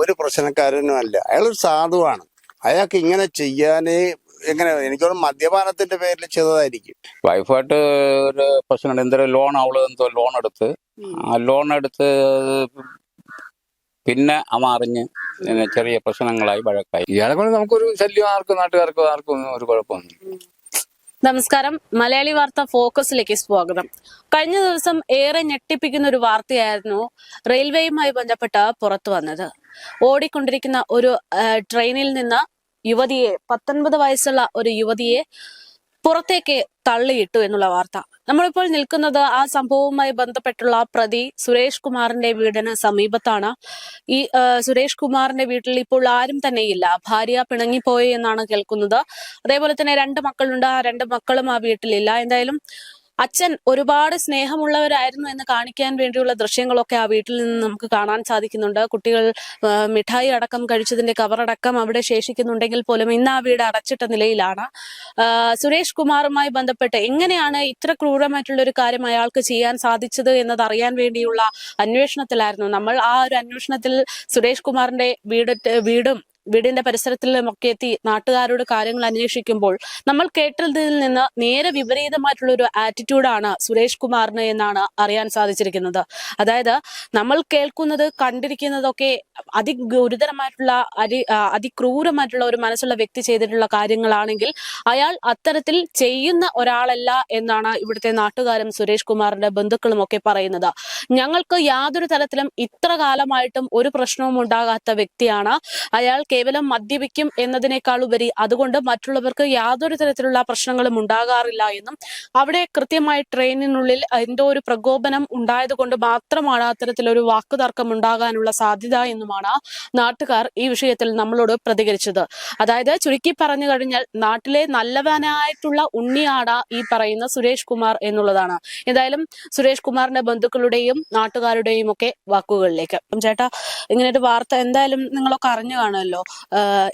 ഒരു പ്രശ്നക്കാരനും അല്ല. അയാളൊരു സാധുവാണ്. അയാൾക്ക് ഇങ്ങനെ ചെയ്യാനേ എങ്ങനെ എനിക്കൊരു മദ്യപാനത്തിന്റെ പേരിൽ ചെയ്തതായിരിക്കും. വൈഫായിട്ട് ഒരു പ്രശ്നം എന്തൊരു ലോൺ അവൾ എന്തോ ലോൺ എടുത്ത്. ആ ലോൺ എടുത്ത് പിന്നെ അമ്മ അറിഞ്ഞ് ചെറിയ പ്രശ്നങ്ങളായി വഴക്കായി. ഇയാളെ കൊണ്ട് നമുക്കൊരു ശല്യം ആർക്കും നാട്ടുകാർക്കും ആർക്കും ഒന്നും ഒരു കുഴപ്പമൊന്നും നമസ്കാരം. മലയാളി വാർത്ത ഫോക്കസിലേക്ക് സ്വാഗതം. കഴിഞ്ഞ ദിവസം ഏറെ ഞെട്ടിപ്പിക്കുന്ന ഒരു വാർത്തയായിരുന്നു റെയിൽവേയുമായി ബന്ധപ്പെട്ട് പുറത്തു വന്നത്. ഓടിക്കൊണ്ടിരിക്കുന്ന ഒരു ട്രെയിനിൽ നിന്ന് യുവതിയെ പത്തൊൻപത് വയസ്സുള്ള ഒരു യുവതിയെ പുറത്തേക്ക് തള്ളിയിട്ടു എന്നുള്ള വാർത്ത. നമ്മളിപ്പോൾ നിൽക്കുന്നത് ആ സംഭവവുമായി ബന്ധപ്പെട്ടുള്ള പ്രതി സുരേഷ് കുമാറിന്റെ വീടിന് സമീപത്താണ്. ഈ സുരേഷ് കുമാറിന്റെ വീട്ടിൽ ഇപ്പോൾ ആരും തന്നെയില്ല. ഭാര്യ പിണങ്ങിപ്പോയി എന്നാണ് കേൾക്കുന്നത്. അതേപോലെ തന്നെ രണ്ട് മക്കളുണ്ട്. ആ രണ്ട് മക്കളും ആ വീട്ടിലില്ല. എന്തായാലും അച്ഛൻ ഒരുപാട് സ്നേഹമുള്ളവരായിരുന്നു എന്ന് കാണിക്കാൻ വേണ്ടിയുള്ള ദൃശ്യങ്ങളൊക്കെ ആ വീട്ടിൽ നിന്ന് നമുക്ക് കാണാൻ സാധിക്കുന്നുണ്ട്. കുട്ടികൾ മിഠായി അടക്കം കഴിച്ചതിന്റെ കവറടക്കം അവിടെ ശേഷിക്കുന്നുണ്ടെങ്കിൽ പോലും ഇന്ന് ആ വീട് അടച്ചിട്ട നിലയിലാണ്. സുരേഷ് കുമാറുമായി ബന്ധപ്പെട്ട് എങ്ങനെയാണ് ഇത്ര ക്രൂരമായിട്ടുള്ള ഒരു കാര്യം അയാൾക്ക് ചെയ്യാൻ സാധിച്ചത് എന്നത് അറിയാൻ വേണ്ടിയുള്ള അന്വേഷണത്തിലായിരുന്നു. നമ്മൾ ആ ഒരു അന്വേഷണത്തിൽ സുരേഷ് കുമാറിന്റെ വീട് വീടും വീടിന്റെ പരിസരത്തിലുമൊക്കെ എത്തി നാട്ടുകാരോട് കാര്യങ്ങൾ അന്വേഷിക്കുമ്പോൾ നമ്മൾ കേട്ടതിൽ നിന്ന് നേരെ വിപരീതമായിട്ടുള്ള ഒരു ആറ്റിറ്റ്യൂഡാണ് സുരേഷ് കുമാറിന് എന്നാണ് അറിയാൻ സാധിച്ചിരിക്കുന്നത്. അതായത് നമ്മൾ കേൾക്കുന്നത് കണ്ടിരിക്കുന്നതൊക്കെ അതിഗുരുതരമായിട്ടുള്ള ഗുരുതരമായിട്ടുള്ള അരി അതിക്രൂരമായിട്ടുള്ള ഒരു മനസ്സുള്ള വ്യക്തി ചെയ്തിട്ടുള്ള കാര്യങ്ങളാണെങ്കിൽ അയാൾ അത്തരത്തിൽ ചെയ്യുന്ന ഒരാളല്ല എന്നാണ് ഇവിടുത്തെ നാട്ടുകാരും സുരേഷ് കുമാറിന്റെ ബന്ധുക്കളും ഒക്കെ പറയുന്നത്. ഞങ്ങൾക്ക് യാതൊരു തരത്തിലും ഇത്ര കാലമായിട്ടും ഒരു പ്രശ്നവും ഉണ്ടാകാത്ത വ്യക്തിയാണ് അയാൾ കേവലം മദ്യപിക്കും എന്നതിനേക്കാൾ ഉപരി അതുകൊണ്ട് മറ്റുള്ളവർക്ക് യാതൊരു തരത്തിലുള്ള പ്രശ്നങ്ങളും ഉണ്ടാകാറില്ല എന്നും അവിടെ കൃത്യമായി ട്രെയിനിനുള്ളിൽ എന്തോ ഒരു പ്രകോപനം ഉണ്ടായതുകൊണ്ട് മാത്രമാണ് അത്തരത്തിലൊരു വാക്കുതർക്കം ഉണ്ടാകാനുള്ള സാധ്യത എന്നുമാണ് നാട്ടുകാർ ഈ വിഷയത്തിൽ നമ്മളോട് പ്രതികരിച്ചത്. അതായത് ചുരുക്കി പറഞ്ഞു കഴിഞ്ഞാൽ നാട്ടിലെ നല്ലവനായിട്ടുള്ള ഉണ്ണിയാട ഈ പറയുന്ന സുരേഷ് കുമാർ എന്നുള്ളതാണ്. എന്തായാലും സുരേഷ് കുമാറിന്റെ ബന്ധുക്കളുടെയും നാട്ടുകാരുടെയും ഒക്കെ വാക്കുകളിലേക്ക്. ചേട്ടാ ഇങ്ങനെ ഒരു വാർത്ത എന്തായാലും നിങ്ങളൊക്കെ അറിഞ്ഞു കാണുമല്ലോ.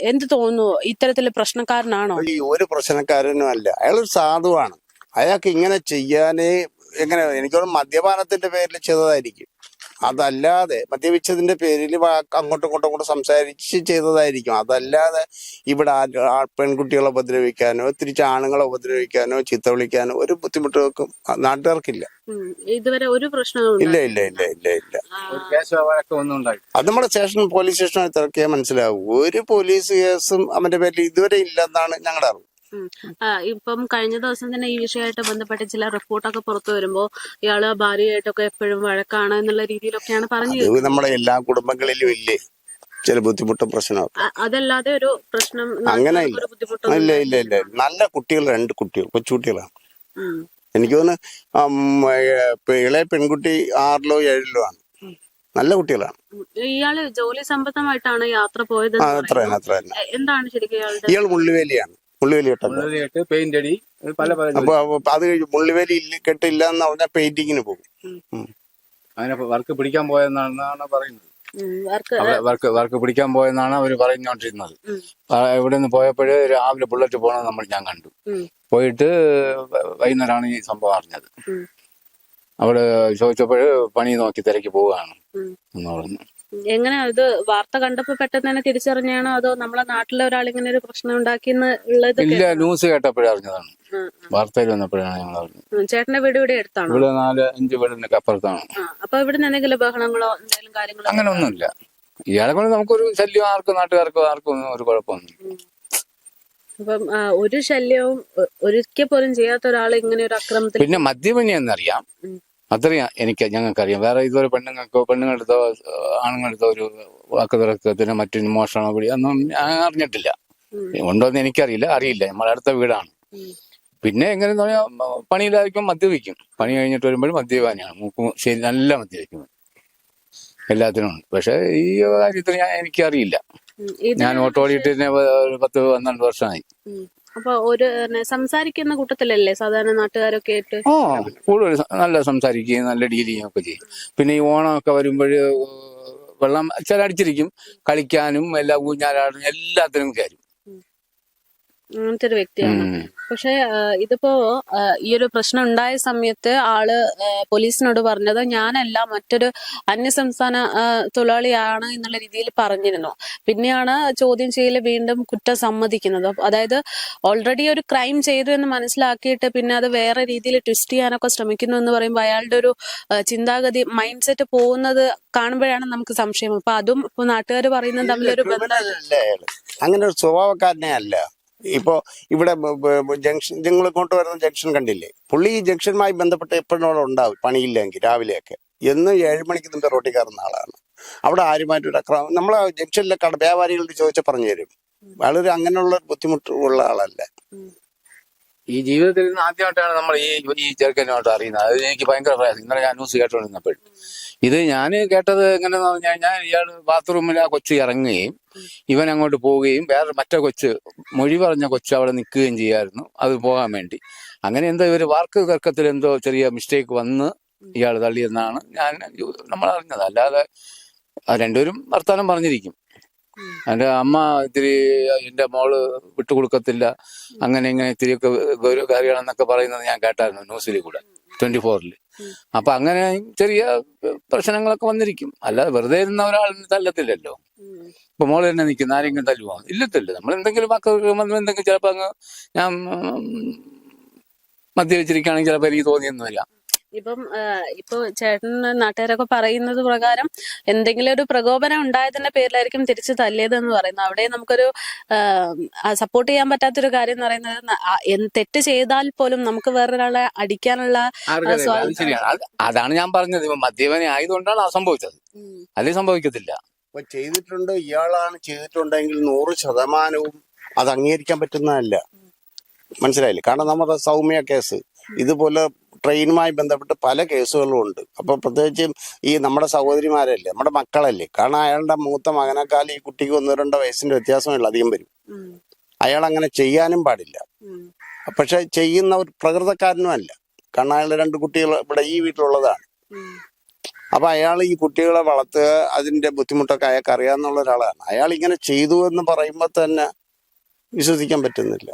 എന്ത് തോന്നുന്നു? ഇത്തരത്തിൽ പ്രശ്നക്കാരനാണോ? ഈ ഒരു പ്രശ്നക്കാരനും അല്ല. അയാളൊരു സാധുവാണ്. അയാൾക്ക് ഇങ്ങനെ ചെയ്യാനേ എങ്ങനെ എനിക്കൊരു മദ്യപാനത്തിന്റെ പേരിൽ ചെയ്തതായിരിക്കും. അതല്ലാതെ മദ്യപിച്ചതിന്റെ പേരിൽ അങ്ങോട്ടും ഇങ്ങോട്ടും കൂടെ സംസാരിച്ച് ചെയ്തതായിരിക്കും. അതല്ലാതെ ഇവിടെ പെൺകുട്ടികളെ ഉപദ്രവിക്കാനോ തിരിച്ച് ആണുങ്ങളെ ഉപദ്രവിക്കാനോ ചീത്ത വിളിക്കാനോ ഒരു ബുദ്ധിമുട്ടുകൾക്കും നാട്ടുകാർക്കില്ല. ഇതുവരെ ഒരു പ്രശ്നവും ഇല്ല ഇല്ല ഇല്ല ഇല്ല ഇല്ല. ഒരു കേസോ വഴക്കോ അത് നമ്മുടെ സ്റ്റേഷൻ പോലീസ് സ്റ്റേഷനിൽ തിരക്കിയാൽ മനസ്സിലാവും. ഒരു പോലീസ് കേസും അവന്റെ പേരിൽ ഇതുവരെ ഇല്ലെന്നാണ് ഞങ്ങളുടെ അറിവ്. ഇപ്പം കഴിഞ്ഞ ദിവസം തന്നെ ഈ വിഷയമായിട്ട് ബന്ധപ്പെട്ട് ചില റിപ്പോർട്ടൊക്കെ പുറത്തു വരുമ്പോൾ ഇയാൾ ഭാര്യയായിട്ടൊക്കെ എപ്പോഴും വഴക്കാണ് എന്നുള്ള രീതിയിലൊക്കെയാണ് പറഞ്ഞത് നമ്മുടെ എല്ലാ കുടുംബങ്ങളിലും ഇല്ലേ? ചില ബുദ്ധിമുട്ടും പ്രശ്നവും. അതല്ലാതെ ഒരു പ്രശ്നം അങ്ങനെ ഇല്ല. ഇല്ല ഇല്ല നല്ല കുട്ടികൾ രണ്ട് കുട്ടികൾ കൊച്ചുകുട്ടികളാണ് എനിക്ക് തോന്നുന്നു ഇളയ പെൺകുട്ടി ആറിലോ ഏഴിലോ ആണ്. നല്ല കുട്ടികളാണ്. ഇയാൾ ജോലി സംബന്ധമായിട്ടാണ് യാത്ര പോയത് അത്ര തന്നെ അത്ര തന്നെ. എന്താണ് ശരിക്കും ഇയാൾ മുള്ളുവേലിയാണ്. മുള്ളുവേലി കെട്ടത് ഉള്ളിലിട്ട് പെയിന്റ് അടി. ഇത് പല പല അപ്പൊ അപ്പൊ അത് കഴിഞ്ഞ് മുള്ളുവേലി കെട്ടില്ല എന്ന് പറഞ്ഞാൽ പെയിന്റിങ്ങിന് പോകും. അങ്ങനെ വർക്ക് പിടിക്കാൻ പോയെന്നാണ് പറയുന്നത്. വർക്ക് വർക്ക് പിടിക്കാൻ പോയെന്നാണ് അവർ പറഞ്ഞുകൊണ്ടിരുന്നത്. ഇവിടെ നിന്ന് പോയപ്പോഴ് രാവിലെ ബുള്ളറ്റ് പോണെന്ന് നമ്മൾ ഞാൻ കണ്ടു. പോയിട്ട് വൈകുന്നേരമാണ് ഈ സംഭവം അറിഞ്ഞത്. അവിടെ ചോദിച്ചപ്പോൾ പണി നോക്കി തിരക്കി പോവുകയാണ് എന്ന് പറഞ്ഞു. എങ്ങനെ ഇത് വാർത്ത കണ്ടപ്പോ പെട്ടെന്ന് തന്നെ തിരിച്ചറിഞ്ഞാണോ? അതോ നമ്മളെ നാട്ടിലെ ഒരാൾ ഇങ്ങനെ ഒരു പ്രശ്നം ഉണ്ടാക്കിയെന്ന് ഉള്ളത് ഇല്ല ന്യൂസ് കേട്ടപ്പോഴാണ് അറിഞ്ഞതാണ്. വാർത്തയിൽ വന്നപ്പോഴാണ് ഞങ്ങൾ അറിഞ്ഞത്. ചേട്ടന്റെ വീട് ഇവിടെ അടുത്താണ്? ഇവിടെ നാല് അഞ്ച് വീടിനൊക്കെ അപ്പുറത്താണ് അപ്പൊ ഇവിടെ എന്തെങ്കിലും ബഹളങ്ങളോ എന്തെങ്കിലും കാര്യങ്ങളോ അങ്ങനെ ഒന്നുമില്ല. ഇയാളെ കൊണ്ട് നമുക്കൊരു ശല്യം ആർക്കും നാട്ടുകാർക്കോ ആർക്കും ഒന്നും ഒരു കുഴപ്പമൊന്നും അപ്പം ഒരു ശല്യവും ഒരിക്കൽ പോലും ചെയ്യാത്ത ഒരാൾ ഇങ്ങനെ ഒരു അക്രമത്തിൽ പിന്നെ മദ്യപനി എന്നറിയാം. അത്രയും എനിക്ക് ഞങ്ങൾക്കറിയാം. വേറെ ഇതുവരെ പെണ്ണുങ്ങൾക്കോ പെണ്ണുങ്ങളെടുത്തോ ആണുങ്ങളെടുത്തോ ഒരു വാക്ക് തുറക്കത്തിന് മറ്റു മോഷണമോ പിടി ഒന്നും ഞാൻ അറിഞ്ഞിട്ടില്ല. ഉണ്ടോ ഉണ്ടോന്ന് എനിക്കറിയില്ല. അറിയില്ല. നമ്മളെ അടുത്ത വീടാണ്. പിന്നെ എങ്ങനെയെന്ന് പറഞ്ഞാൽ പണിയിലായിരിക്കും മദ്യപിക്കും. പണി കഴിഞ്ഞിട്ട് വരുമ്പോഴും മദ്യപാനിയാണ്. മൂക്കും ശരി നല്ല മദ്യപിക്കും. എല്ലാത്തിനും ഉണ്ട്. പക്ഷെ ഈ കാര്യത്തിൽ ഞാൻ എനിക്കറിയില്ല. ഞാൻ ഓട്ടോ ഓടിയിട്ട് പത്ത് പന്ത്രണ്ട് വർഷമായി. അപ്പൊ ഒരു സംസാരിക്കുന്ന കൂട്ടത്തിലല്ലേ സാധാരണ നാട്ടുകാരൊക്കെ ആയിട്ട്? കൂടുതൽ നല്ല സംസാരിക്കുകയും നല്ല ഡീൽ ചെയ്യുകയും ഒക്കെ ചെയ്യും. പിന്നെ ഈ ഓണമൊക്കെ വരുമ്പോൾ വെള്ളം ചില അടിച്ചിരിക്കും കളിക്കാനും എല്ലാ ഊഞ്ഞാലാടും എല്ലാത്തിനും കയറും. അങ്ങനത്തെ ഒരു വ്യക്തിയാണ്. പക്ഷെ ഇതിപ്പോ ഈ ഒരു പ്രശ്നം ഉണ്ടായ സമയത്ത് ആൾ പോലീസിനോട് പറഞ്ഞത് ഞാനല്ല മറ്റൊരു അന്യ സംസ്ഥാന തൊഴിലാളിയാണ് എന്നുള്ള രീതിയിൽ പറഞ്ഞിരുന്നു. പിന്നെയാണ് ചോദ്യം ചെയ്യൽ വീണ്ടും കുറ്റം സമ്മതിക്കുന്നത്. അതായത് ഓൾറെഡി ഒരു ക്രൈം ചെയ്തു എന്ന് മനസ്സിലാക്കിയിട്ട് പിന്നെ അത് വേറെ രീതിയിൽ ട്വിസ്റ്റ് ചെയ്യാനൊക്കെ ശ്രമിക്കുന്നു എന്ന് പറയുമ്പോൾ അയാളുടെ ഒരു ചിന്താഗതി മൈൻഡ് സെറ്റ് പോകുന്നത് കാണുമ്പോഴാണ് നമുക്ക് സംശയം. അപ്പൊ അതും ഇപ്പൊ നാട്ടുകാർ പറയുന്നത് തമ്മിലൊരു ബന്ധം അങ്ങനെ ഒരു സ്വഭാവക്കാരനെ അല്ല. ഇപ്പോ ഇവിടെ ജംഗ്ഷൻ നിങ്ങൾ കൊണ്ടുവരുന്ന ജംഗ്ഷൻ കണ്ടില്ലേ? പുള്ളി ഈ ജംഗ്ഷനുമായി ബന്ധപ്പെട്ട് എപ്പോഴും ഉണ്ടാവും? പണിയില്ലെങ്കിൽ രാവിലെയൊക്കെ. എന്നും ഏഴ് മണിക്ക് മുമ്പ് റോട്ടിൽ കയറുന്ന ആളാണ്. അവിടെ ആരുമായിട്ട് ഒരു അക്രമം നമ്മൾ ജംഗ്ഷനിലെ കട വ്യാപാരികളോട് ചോദിച്ചാൽ പറഞ്ഞു തരും. വളരെ അങ്ങനെയുള്ള ബുദ്ധിമുട്ടുള്ള ബുദ്ധിമുട്ട് ആളല്ല ഈ ജീവിതത്തിൽ നിന്ന് ആദ്യമായിട്ടാണ് നമ്മൾ ഈ ഈ ചെറുക്കനോട്ട് അറിയുന്നത്. അത് എനിക്ക് ഭയങ്കര പ്രയാസം. ഇന്നലെ ഞാൻ ന്യൂസ് കേട്ടോണ്ടിരുന്നപ്പോൾ ഇത് ഞാൻ കേട്ടത് എങ്ങനെയെന്ന് പറഞ്ഞു കഴിഞ്ഞാൽ ഇയാൾ ബാത്റൂമിൽ ആ കൊച്ചു ഇറങ്ങുകയും ഇവൻ അങ്ങോട്ട് പോവുകയും വേറെ മറ്റേ കൊച്ച് മൊഴി പറഞ്ഞ കൊച്ചു അവിടെ നിൽക്കുകയും ചെയ്യായിരുന്നു. അത് പോകാൻ വേണ്ടി. അങ്ങനെ എന്തോ ഇവർ വാർക്ക് തർക്കത്തിൽ എന്തോ ചെറിയ മിസ്റ്റേക്ക് വന്ന് ഇയാൾ തള്ളിയെന്നാണ് ഞാൻ നമ്മൾ അറിഞ്ഞത് അല്ലാതെ രണ്ടുപേരും വർത്താനം പറഞ്ഞിരിക്കും. എന്റെ അമ്മ ഇത്തിരി എന്റെ മോൾ വിട്ടുകൊടുക്കത്തില്ല. അങ്ങനെ ഇങ്ങനെ ഇത്തിരിയൊക്കെ ഗൗരവ കാര്യങ്ങളെന്നൊക്കെ പറയുന്നത് ഞാൻ കേട്ടായിരുന്നു ന്യൂസിൽ കൂടെ ട്വന്റി ഫോറിൽ അപ്പൊ അങ്ങനെ ചെറിയ പ്രശ്നങ്ങളൊക്കെ വന്നിരിക്കും. അല്ലാതെ വെറുതെ ഇരുന്ന ഒരാളിന് തല്ലത്തില്ലല്ലോ. ഇപ്പൊ മോൾ തന്നെ നിൽക്കുന്ന ആരെങ്കിലും തല്ലുമോ ഇല്ലത്തില്ല. നമ്മൾ എന്തെങ്കിലും എന്തെങ്കിലും ചിലപ്പോ അങ്ങ് ഞാൻ മദ്യവെച്ചിരിക്കുകയാണെങ്കിൽ ചിലപ്പോ എനിക്ക് തോന്നിയൊന്നുമില്ല. ഇപ്പം ഇപ്പൊ ചേട്ടൻ നാട്ടുകാരൊക്കെ പറയുന്നത് പ്രകാരം എന്തെങ്കിലും ഒരു പ്രകോപനം ഉണ്ടായതിന്റെ പേരിലായിരിക്കും തിരിച്ചു തല്ലിയത് എന്ന് പറയുന്നത്. അവിടെ നമുക്കൊരു സപ്പോർട്ട് ചെയ്യാൻ പറ്റാത്തൊരു കാര്യം എന്ന് പറയുന്നത് തെറ്റ് ചെയ്താൽ പോലും നമുക്ക് വേറൊരാളെ അടിക്കാനുള്ള? അത്. അതാണ് ഞാൻ പറഞ്ഞത്. ഇപ്പൊ മദ്യപനി ആയതുകൊണ്ടാണ് അത് സംഭവിച്ചത്. അല്ലെങ്കിൽ സംഭവിക്കത്തില്ല. അപ്പൊ ചെയ്തിട്ടുണ്ട് ഇയാളാണ് ചെയ്തിട്ടുണ്ടെങ്കിൽ നൂറ് ശതമാനവും അത് അംഗീകരിക്കാൻ പറ്റുന്നതല്ല. മനസ്സിലായില്ലേ? കാരണം നമ്മുടെ സൗമ്യ കേസ്. ഇതുപോലെ ട്രെയിനുമായി ബന്ധപ്പെട്ട് പല കേസുകളും ഉണ്ട്. അപ്പൊ പ്രത്യേകിച്ചും ഈ നമ്മുടെ സഹോദരിമാരല്ലേ നമ്മുടെ മക്കളല്ലേ കാരണം അയാളുടെ മൂത്ത മകനേക്കാൾ ഈ കുട്ടിക്ക് ഒന്നോ രണ്ടോ വയസ്സിന്റെ വ്യത്യാസമല്ല അധികം വരും അയാൾ അങ്ങനെ ചെയ്യാനും പാടില്ല. പക്ഷെ ചെയ്യുന്ന ഒരു പ്രകൃതക്കാരനും അല്ല. കാരണം അയാളുടെ രണ്ട് കുട്ടികൾ ഇവിടെ ഈ വീട്ടിലുള്ളതാണ്. അപ്പൊ അയാൾ ഈ കുട്ടികളെ വളർത്തുക അതിന്റെ ബുദ്ധിമുട്ടൊക്കെ അയാൾക്ക് അറിയാവുന്ന ഒരാളാണ്. അയാൾ ഇങ്ങനെ ചെയ്തു എന്ന് പറയുമ്പോൾ തന്നെ വിശ്വസിക്കാൻ പറ്റുന്നില്ല.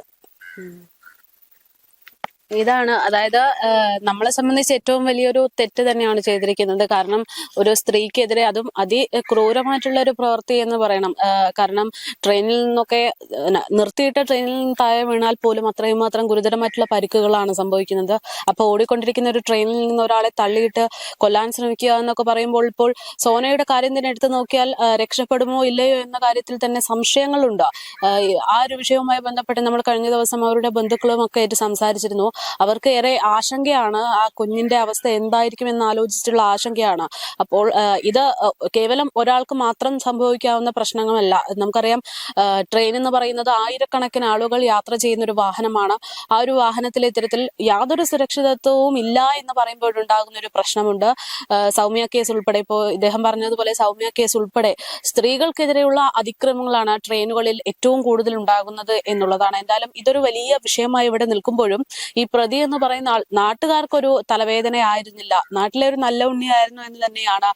ഇതാണ്. അതായത് നമ്മളെ സംബന്ധിച്ച് ഏറ്റവും വലിയൊരു തെറ്റ് തന്നെയാണ് ചെയ്തിരിക്കുന്നത്. കാരണം ഒരു സ്ത്രീക്കെതിരെ അതും അതിക്രൂരമായിട്ടുള്ള ഒരു പ്രവൃത്തി എന്ന് പറയണം. കാരണം ട്രെയിനിൽ നിന്നൊക്കെ നിർത്തിയിട്ട് ട്രെയിനിൽ നിന്ന് താഴെ വീണാൽ പോലും അത്രയും മാത്രം ഗുരുതരമായിട്ടുള്ള പരിക്കുകളാണ് സംഭവിക്കുന്നത്. അപ്പൊ ഓടിക്കൊണ്ടിരിക്കുന്ന ഒരു ട്രെയിനിൽ നിന്ന് ഒരാളെ തള്ളിയിട്ട് കൊല്ലാൻ ശ്രമിക്കുക എന്നൊക്കെ പറയുമ്പോൾ ഇപ്പോൾ സോനയുടെ കാര്യം തന്നെ എടുത്തു നോക്കിയാൽ രക്ഷപ്പെടുമോ ഇല്ലയോ എന്ന കാര്യത്തിൽ തന്നെ സംശയങ്ങളുണ്ട്. ആ ഒരു വിഷയവുമായി ബന്ധപ്പെട്ട് നമ്മൾ കഴിഞ്ഞ ദിവസം അവരുടെ ബന്ധുക്കളും ഒക്കെ ആയിട്ട് സംസാരിച്ചിരുന്നു. അവർക്ക് ഏറെ ആശങ്കയാണ് ആ കുഞ്ഞിന്റെ അവസ്ഥ എന്തായിരിക്കും എന്ന് ആലോചിച്ചിട്ടുള്ള ആശങ്കയാണ്. അപ്പോൾ ഇത് കേവലം ഒരാൾക്ക് മാത്രം സംഭവിക്കാവുന്ന പ്രശ്നങ്ങളല്ല. നമുക്കറിയാം ട്രെയിൻ എന്ന് പറയുന്നത് ആയിരക്കണക്കിന് ആളുകൾ യാത്ര ചെയ്യുന്ന ഒരു വാഹനമാണ്. ആ ഒരു വാഹനത്തിലെ ഇത്തരത്തിൽ യാതൊരു സുരക്ഷിതത്വവും ഇല്ല എന്ന് പറയുമ്പോഴുണ്ടാകുന്ന ഒരു പ്രശ്നമുണ്ട് സൗമ്യ കേസ് ഉൾപ്പെടെ ഇപ്പോൾ ഇദ്ദേഹം പറഞ്ഞതുപോലെ സൗമ്യ കേസ് ഉൾപ്പെടെ സ്ത്രീകൾക്കെതിരെയുള്ള അതിക്രമങ്ങളാണ് ട്രെയിനുകളിൽ ഏറ്റവും കൂടുതൽ ഉണ്ടാകുന്നത് എന്നുള്ളതാണ്. എന്തായാലും ഇതൊരു വലിയ വിഷയമായി ഇവിടെ നിൽക്കുമ്പോഴും ഈ പ്രതി എന്ന് പറയുന്ന ആൾ നാട്ടുകാർക്കൊരു തലവേദന ആയിരുന്നില്ല. നാട്ടിലെ ഒരു നല്ല ഉണ്ണിയായിരുന്നു എന്ന് തന്നെയാണ്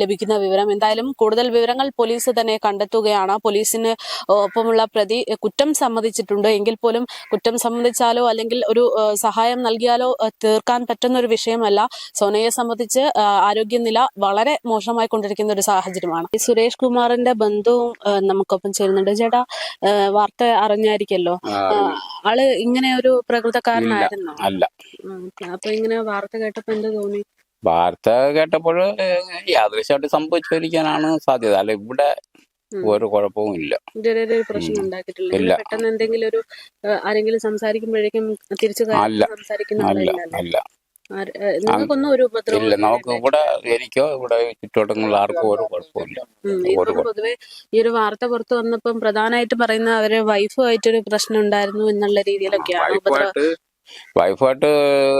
ലഭിക്കുന്ന വിവരം. എന്തായാലും കൂടുതൽ വിവരങ്ങൾ പോലീസ് തന്നെ കണ്ടെത്തുകയാണ്. പോലീസിന് ഒപ്പമുള്ള പ്രതി കുറ്റം സമ്മതിച്ചിട്ടുണ്ട്. എങ്കിൽ പോലും കുറ്റം സമ്മതിച്ചാലോ അല്ലെങ്കിൽ ഒരു സഹായം നൽകിയാലോ തീർക്കാൻ പറ്റുന്ന ഒരു വിഷയമല്ല. സോനയെ സംബന്ധിച്ച് ആരോഗ്യനില വളരെ മോശമായി കൊണ്ടിരിക്കുന്ന ഒരു സാഹചര്യമാണ്. ഈ സുരേഷ് കുമാറിന്റെ ബന്ധുവും നമുക്കൊപ്പം ചേരുന്നുണ്ട്. ചേട്ടാ വാർത്ത അറിഞ്ഞായിരിക്കല്ലോ. ആൾ ഇങ്ങനെ ഒരു പ്രകൃതക്കാരനായിരുന്നോ. അല്ല. അപ്പൊ ഇങ്ങനെ വാർത്ത കേട്ടപ്പോ എന്ത് തോന്നി? വാർത്ത കേട്ടപ്പോൾ യാദൃശ്യമായിട്ട് സംഭവിച്ചിരിക്കാനാണ് സാധ്യത. അല്ല ഇവിടെ ഒരു കുഴപ്പവും ഇല്ല. ഇതുവരെ ഒരു പ്രശ്നം ഉണ്ടാക്കിയിട്ടില്ല. പെട്ടെന്ന് എന്തെങ്കിലും ഒരു ആരെങ്കിലും സംസാരിക്കുമ്പോഴേക്കും തിരിച്ചു നിങ്ങൾക്കൊന്നും ഒരു ഉപദ്രവം ഇല്ല നമുക്ക് ഇവിടെ എനിക്കോ ഇവിടെ ചുറ്റുവട്ടങ്ങളിൽ ആർക്കും ഒരു കുഴപ്പമില്ല പൊതുവെ ഈ ഒരു വാർത്ത പുറത്തു വന്നപ്പം പ്രധാനമായിട്ട് പറയുന്ന അവരെ വൈഫുമായിട്ടൊരു പ്രശ്നം ഉണ്ടായിരുന്നു എന്നുള്ള രീതിയിലൊക്കെയാണ് ഉപദ്രവം. വൈഫായിട്ട്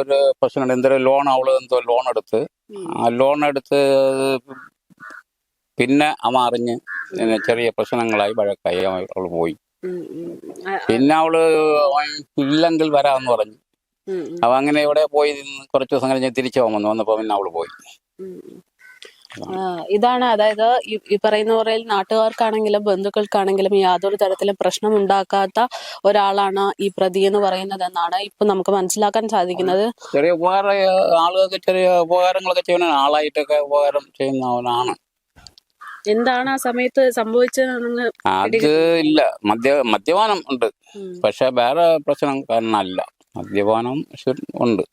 ഒരു പ്രശ്നമുണ്ട്. എന്തോ ലോൺ അവൾ എന്തോ ലോൺ എടുത്ത്. ആ ലോൺ എടുത്ത് പിന്നെ അവ അറിഞ്ഞ് ചെറിയ പ്രശ്നങ്ങളായി വഴക്കായി അവൾ പോയി. പിന്നെ അവൾ ഇല്ലെങ്കിൽ വരാമെന്ന് പറഞ്ഞു. അവ അങ്ങനെ ഇവിടെ പോയി നിന്ന് കുറച്ച് ദിവസം കഴിഞ്ഞ് തിരിച്ചു വന്നു. വന്നപ്പോ പിന്നെ അവൾ പോയി. ഇതാണ് അതായത് ഈ പറയുന്ന പോലെ നാട്ടുകാർക്കാണെങ്കിലും ബന്ധുക്കൾക്കാണെങ്കിലും യാതൊരു തരത്തിലും പ്രശ്നം ഉണ്ടാക്കാത്ത ഒരാളാണ് ഈ പ്രതി എന്ന് പറയുന്നത് എന്നാണ് ഇപ്പൊ നമുക്ക് മനസ്സിലാക്കാൻ സാധിക്കുന്നത്. ചെറിയ ഉപകാര ആളുകൾക്ക് ചെറിയ ഉപകാരങ്ങളൊക്കെ ചെയ്യുന്ന ആളായിട്ടൊക്കെ ഉപകാരം ചെയ്യുന്നവനാണ്. എന്താണ് ആ സമയത്ത് സംഭവിച്ചത് അത് ഇല്ല. മദ്യ മദ്യപാനം ഉണ്ട്. പക്ഷെ വേറെ പ്രശ്നം കാരണമല്ല. മദ്യപാനം ഉണ്ട്.